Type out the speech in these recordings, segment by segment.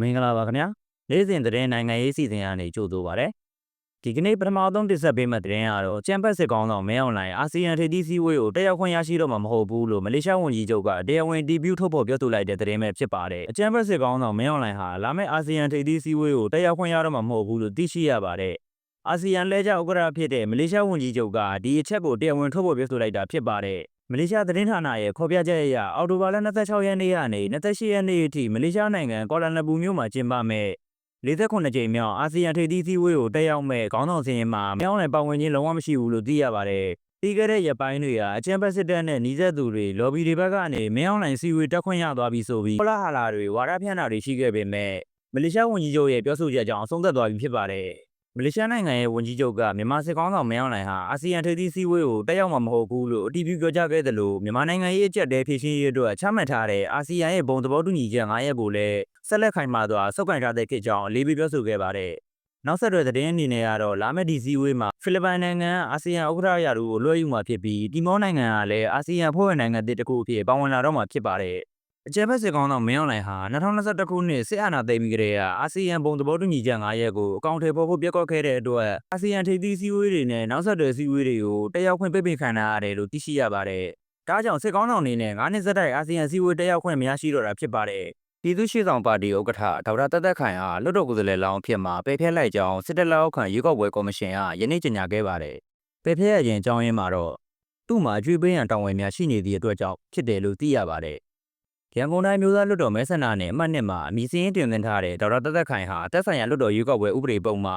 မင်္ဂလာပါခင်ဗျာနေ့စဉ်သတင်းနိုင်ငံရေးစီစဉ်ကနေကြိုဆိုပါရစေဒီကနေ့ပထမဆုံးတင်ဆက်ပေးမယ့်သတင်းကတော့ကျန်ပတ်စစ်ကောင်းဆောင်မင်းအောင်လှိုင်အာဆီယံထိပ်သီးစည်းဝေးကိုတက်ရောက်ခွင့်ရရှိတော့မှာမဟုတ်ဘူးလို့မလေးရှားဝန်ကြီးချုပ်ကတရားဝင်တီးပြထုတ်ဖော်ပြောဆိုလိုက်တဲ့သတင်းပဲဖြစ်ပါတယ်အကျန်ပတ်စစ်ကောင်းဆောင်မင်းအောင်လှိုင်ဟာလာမယ့်အာဆီယံထိပ်သီးစည်းဝေးကိုတက်ရောက်ခွင့်ရတော့မှာမဟုတ်ဘူးလို့သိရှိရပါတယ်အာဆီယံလဲကျဥက္ကဋ္ဌဖြစ်တဲ့မလေးရှားဝန်ကြီးချုပ်ကဒီအချက်ကိုတရားဝင်ထုတ်ဖော်ပြောဆိုလိုက်တာဖြစ်ပါတယ် မလေးရှားသတင်းဌာနရဲ့ခေါ်ပြချက်အရအောက်တိုဘာလ26ရက်နေ့ကနေ28ရက်နေ့အထိမလေးရှားနိုင်ငံကွာလာလမ်ပူမြို့မှာကျင်းပမဲ့48ကြိမ်မြောက်အာဆီယံထိပ်သီးစည်းဝေးကိုတက်ရောက်မဲ့ခေါင်းဆောင်စင်းရင်မှာမြောင်းလည်ပတ်ဝန်းကျင်လုံးဝမရှိဘူးလို့သိရပါတယ်။ပြီးခဲ့တဲ့ရက်ပိုင်းတွေကအချမ်းပတ်စစ်တပ်နဲ့နှီးဆက်သူတွေလော်ဘီတွေဘက်ကနေမင်းအောင်လှိုင်စီဝေတက်ခွင့်ရသွားပြီဆိုပြီးဟလာဟာလာတွေဝါဒဖြန့်တာတွေရှိခဲ့ပေမဲ့မလေးရှားဝန်ကြီးချုပ်ရဲ့ပြောဆိုချက်ကြောင့်အဆုံးသတ်သွားပြီဖြစ်ပါတယ်။ မလေးရှားနိုင်ငံရဲ့ဝန်ကြီးချုပ်ကမြန်မာစစ်ကောင်းဆောင်မင်းအောင်လှိုင်ဟာအာဆီယံထိပ်သီးစည်းဝေးကိုတက်ရောက်မှာမဟုတ်ဘူးလို့အတည်ပြုပြောကြားခဲ့တယ်လို့မြန်မာနိုင်ငံရေးအကြက်တဲဖြည့်ရှင်းရေးအတွက်ချမှတ်ထားတဲ့အာဆီယံရဲ့ဘုံသဘောတူညီချက်9ရပ်ကိုလည်းဆက်လက်ခိုင်မာစွာစောက်ကင်ထားတဲ့ခေတ်ကြောင့်အလေးပေးပြောဆိုခဲ့ပါတယ်။နောက်ဆက်တွဲသတင်းအနေနဲ့ကတော့လာမယ့်ဒီစည်းဝေးမှာဖိလစ်ပိုင်နိုင်ငံအာဆီယံဥက္ကဋ္ဌရာထူးကိုလွှဲယူမှာဖြစ်ပြီးတီမောနိုင်ငံကလည်းအာဆီယံဖွဲ့ဝင်နိုင်ငံတစ်ခုအဖြစ်ပါဝင်လာတော့မှာဖြစ်ပါတယ်။ အကြံဖက်စစ်ကောင်းဆောင်မင်းအောင်လှိုင်ဟာ2021ခုနှစ်စစ်အာဏာသိမ်းပြီးကတည်းကအာဆီယံဘုံသဘောတူညီချက်9ရပ်ကိုအကောင့်ထဲပေါ်ဖို့ပြက်ကွက်ခဲ့တဲ့အတွက်အာဆီယံထိပ်သီးစည်းဝေးတွေနဲ့နောက်ဆက်တွဲစည်းဝေးတွေကိုတက်ရောက်ခွင့်ပိတ်ပင်ခံထားရတယ်လို့သိရှိရပါတယ်။ဒါကြောင့်စစ်ကောင်းဆောင်အနေနဲ့9နှစ်ဆက်တိုက်အာဆီယံစည်းဝေးတက်ရောက်ခွင့်မရရှိတော့တာဖြစ်ပါတယ်။ပြည်သူ့ရှေ့ဆောင်ပါတီဥက္ကဋ္ဌဒေါက်တာတက်တက်ခိုင်ဟာလွတ်တော်ကိုယ်စားလှယ်လောင်းအဖြစ်မှာပယ်ဖျက်လိုက်ကြောင်းစစ်တပ်လက်အောက်ခံရွေးကောက်ပွဲကော်မရှင်ကယနေ့ကြေညာခဲ့ပါတယ်။ပယ်ဖျက်ရခြင်းအကြောင်းရင်းမှာတော့သူ့မှာအကျွေးပေးရန်တောင်းဝယ်များရှိနေသည့်အတွက်ကြောင့်ဖြစ်တယ်လို့သိရပါတယ်။ ရန်ကုန်တိုင်းမျိုးသားလွတ်တော်မဲဆန္ဒနယ်အမှတ်နှစ်မှာအမည်စရင်းတင်သွင်းထားတဲ့ဒေါက်တာတက်တက်ခိုင်ဟာတက်ဆိုင်ရာလွတ်တော်ရွေးကောက်ပွဲဥပဒေပုံမှ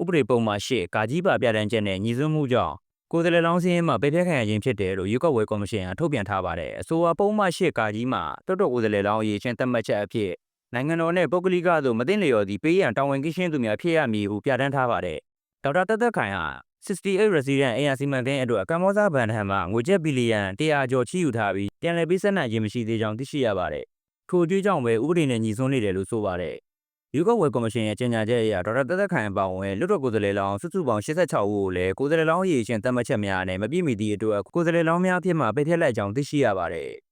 ဥပဒေပုံမှ၈ကာကြီးပါပြဋ္ဌာန်းချက်နဲ့ညီစွန်းမှုကြောင့်ကိုယ်စားလှယ်လောင်းစင်းမှာပယ်ဖျက်ခံရခြင်းဖြစ်တယ်လို့ရွေးကောက်ပွဲကော်မရှင်ကထုတ်ပြန်ထားပါတယ်။အဆိုအပုံမှ၈ကာကြီးမှာတွတ်တော်ကိုယ်စားလှယ်လောင်းအရေးချင်းသတ်မှတ်ချက်အဖြစ်နိုင်ငံတော်နဲ့ပုဂ္ဂလိကသို့မသိလျော်သည့်ပေးရန်တာဝန်ကင်းရှင်းသူများဖြစ်ရမည်ဟုပြဋ္ဌာန်းထားပါတယ်။ဒေါက်တာတက်တက်ခိုင်ဟာ 68 resident AR စီမံကိန်းအတွက်ကမ္ဘောဇဘန်ထံမှငွေကျပ်ဘီလီယံ100ကျော်ချီးယူထားပြီးပြန်လည်ပေးဆက်နိုင်ခြင်းမရှိသေးကြောင်းသိရှိရပါတယ်။ထို့အကျွေးကြောင့်ပဲဥပဒေနဲ့ညီစွန်းနေတယ်လို့ဆိုပါတယ်။ရွေးကောက်ပွဲကော်မရှင်ရဲ့ကြေညာချက်အရဒေါက်တာတက်တက်ခိုင်အပါအဝင်လွတ်တော်ကိုယ်စားလှယ်လောင်းစုစုပေါင်း86ဦးကိုလည်းကိုယ်စားလှယ်လောင်းအရေးချင်းသတ်မှတ်ချက်များနဲ့မပြည့်မီသည့်အတွက်ကိုယ်စားလှယ်လောင်းများအဖြစ်မှပယ်ဖျက်လိုက်ကြောင်းသိရှိရပါတယ်။